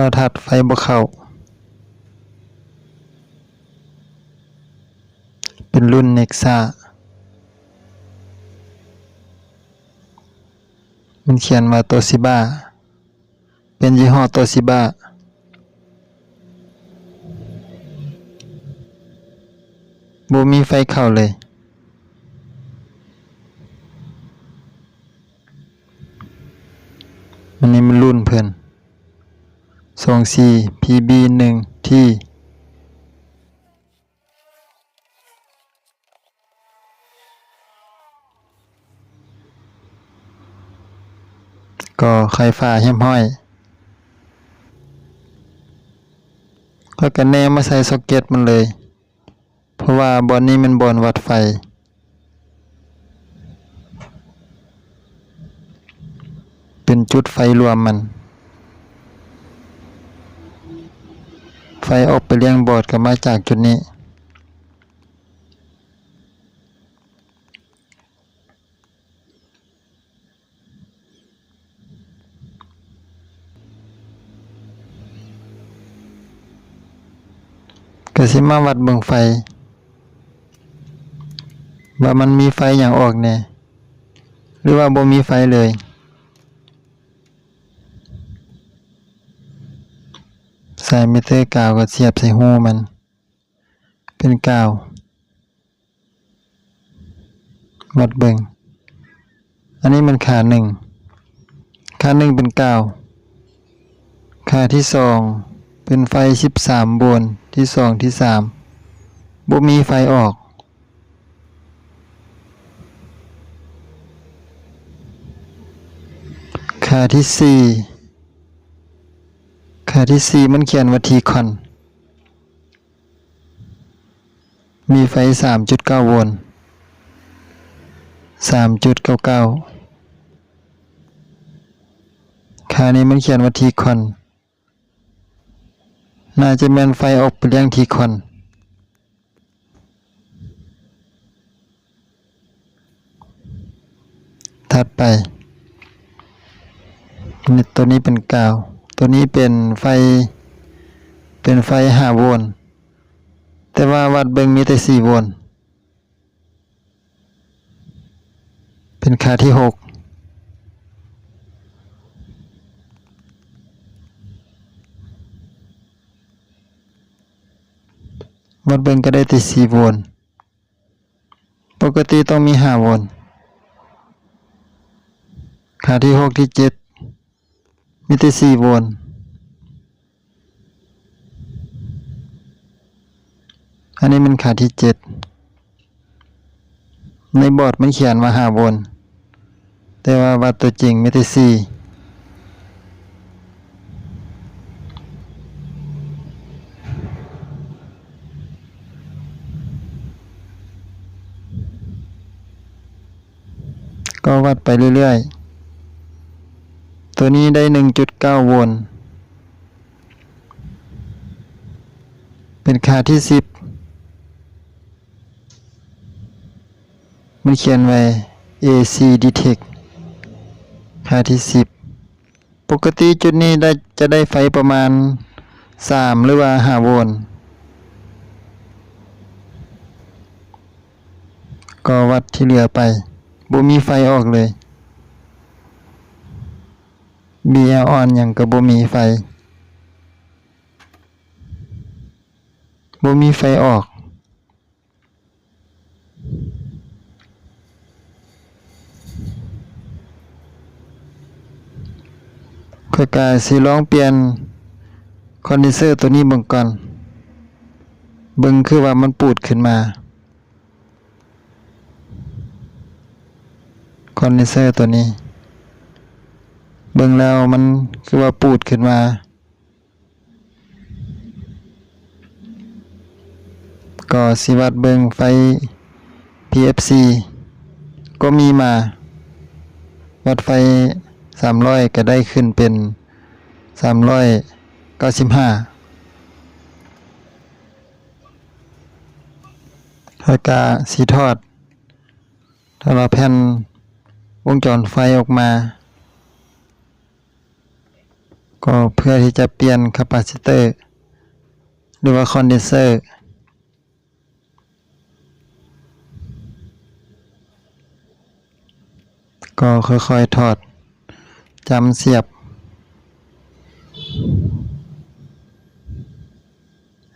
รทัศน์ไฟบ่เข้า เป็นรุ่น Nexa มันเขียนว่า Toshiba เป็นยี่ห้อ Toshiba บ่มีไฟเข้าเลยอันนี้มันรุ่นเพิ่น 24 PB 1 T ก็ไฟฟ้าเหี่ยมห้อยก็กันแนมาใส่ซ็อกเก็ตมันเลย เพราะว่าบอนนี้มันบอนวัดไฟเป็นจุดไฟรวมมัน ไฟ ออกไปเลี้ยงบอร์ดก็มาจากจุดนี้ก็สิมาวัดเบิ่งไฟ ว่ามันมีไฟอย่างออกแน่หรือว่าบ่มีไฟเลย ใส่มิเตอร์กาวก็เสียบใส่หูมัน เป็นกาววัดเบิงอันนี้มันขาหนึ่งขาหนึ่งเป็นกาวขาที่สองเป็นไฟสิบสามโวลต์ที่สองที่สามบ่มีไฟออก ขาที่สี่ ขาที่สี่มันเขียนว่าทีคอน มีไฟสามจุดเก้าโวลต์สามจุดเก้าเก้าขานี้มันเขียนว่าทีคอน น่าจะแมนไฟออกไปเลี้ยงทีคอนถัดไปนี่ตัวนี้เป็นกาว ตัวนี้เป็นไฟ เป็นไฟห้าโวลต์แต่ว่าวัดเบิงมีแต่สี่โวลต์เป็นค่าที่หกวัดเบิงก็ได้แต่สี่โวลต์ปกติต้องมีห้าโวลต์ค่าที่หกที่เจ็ด มีแต่สี่โวลต์อันนี้มันขาที่เจ็ดในบอร์ดมันเขียนมาห้าโวลต์แต่ว่าวัดตัวจริงม่ได้สี่ก็วัดไปเรื่อยๆ ตัวนี้ได้หนึ่งจุดเก้าโวลต์ เป็นค่าที่สิบมันเขียนไว้ AC detect ค่าที่สิบปกติจุดนี้ได้จะได้ไฟประมาณสามหรือว่าห้าโวลต์ ก็วัดที่เหลือไปบ่มีไฟออกเลย BL on อย่างก็บ่มีไฟบ่มีไฟออกข้อยกายสิลองเปลี่ยนคอนเดนเซอร์ตัวนี้เบิ่งก่อน เบิ่งคือว่ามันปูดขึ้นมาคอนเดนเซอร์ตัวนี้ เบิ่งแล้วมันคือว่าปูดขึ้นมา ก็สิวัดเบิงไฟ PFC ก็มีมา วัดไฟ 300 ก็ได้ขึ้นเป็น 395ถ้ากาสีทอด ถ้าเราแผ่นวงจรไฟออกมา ก็เพื่อที่จะเปลี่ยนคาปาซิเตอร์หรือว่าคอนเดนเซอร์ก็ค่อยๆถอดจำเสียบ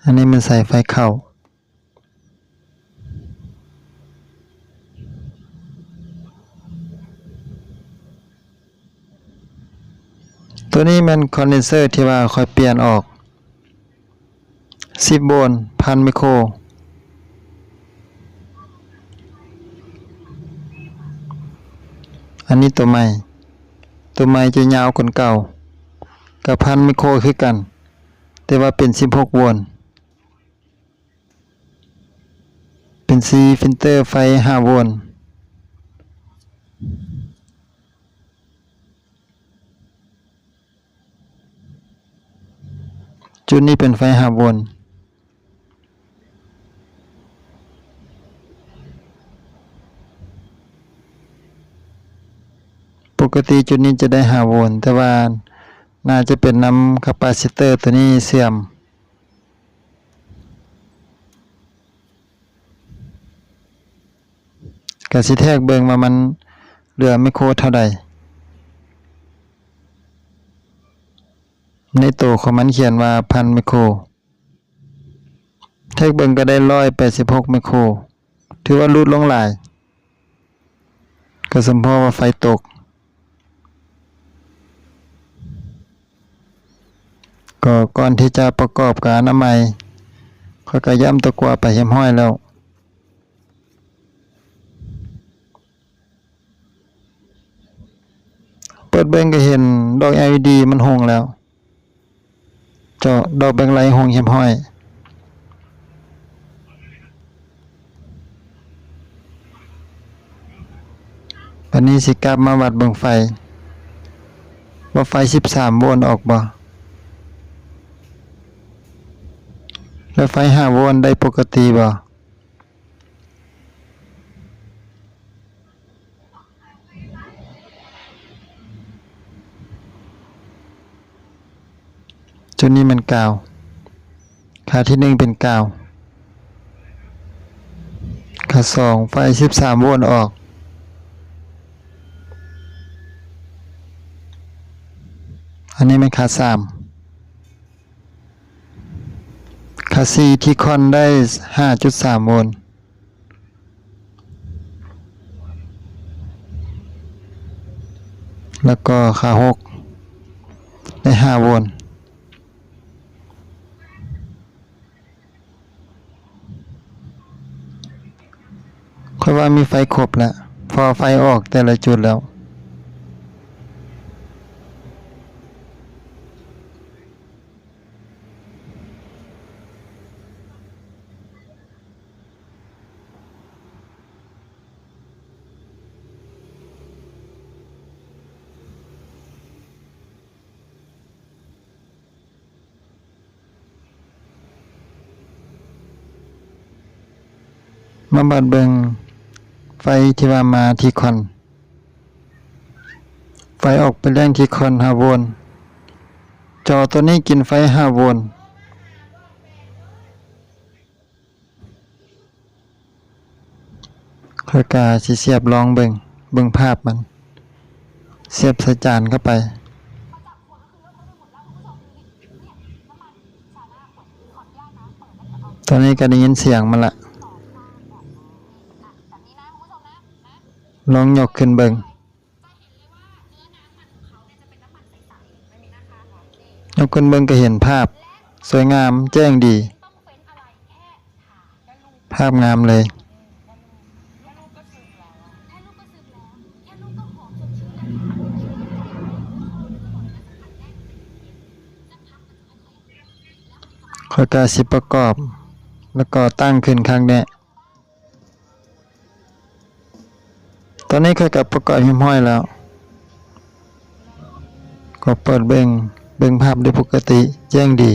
อันนี้มันใส่ไฟเข้า ตัวนี้มันคอนเดนเซอร์ที่ว่าคอยเปลี่ยนออก 10 โวลต์พันไมโคร อันนี้ตัวใหม่ ตัวใหม่จะยาวกว่าเก่า กับพันไมโครคือกัน แต่ว่าเป็น 16 โวลต์ เป็นซีฟิลเตอร์ไฟ 5 โวลต์ จุดนี้เป็นไฟ5โวลต์ปกติจุดนี้จะได้5โวลต์แต่ว่าน่าจะเป็นนำคาปาซิเตอร์ตัวนี้เสื่อมก็สิแทกเบิ่งว่ามันเหลือไมโครเท่าใด ในตัวของมันเขียนว่าพันไมโครแทกเบิงก็ได้ร้อยแปดสิบหกไมโคร ถือว่ารูดลงหลาย ก็สมพอว่าไฟตก ก็ก่อนที่จะประกอบกับอนามัยข้อยก็ย้ำตะกัวไปเหียมห้อยแล้วเปิดเบิงก็เห็นดอก LED มันหงแล้ว เจาะดอกแบงไลหงเหียมห้อยวันนี้สิกลับมาวัดเบิ่งไฟว่าไฟสิบสามโวลต์ออกบ่แล้วไฟห้าโวลต์ได้ปกติบ่ จุดนี้มันกาว ขาที่หนึ่งเป็นกาว ขาสองไฟ13โวลต์ออก อันนี้เป็นขาสามขาสี่ที่คอนได้5.3โวลต์แล้วก็ขาหกได้5โวลต์ ค่อย ว่ามีไฟครบแล้ว พอไฟออกแต่ละจุดแล้วมาบัดเบิง ไฟที่ว่ามาที่คอนไฟออกไปแรงที่คอน5โวลต์จอตัวนี้กินไฟ5โวลต์ค่อยกาสิเสียบลองเบิงเบิงภาพมัน เสียบใส่จานเข้าไปตอนนี้ก็ได้ยินเสียงมันละ ลองยกขึ้นเบิงยกขึ้นเบิงก็เห็นภาพ สวยงามแจ้งดี ภาพงามเลยค่อกาสิประกอบ แล้วก็ตั้งขึ้นข้างแน่ ตอนนี้ค่อยกับประกอบหิมห้อยแล้ว ก็เปิดเบ่งเบ่งภาพได้ปกติแจ้งดี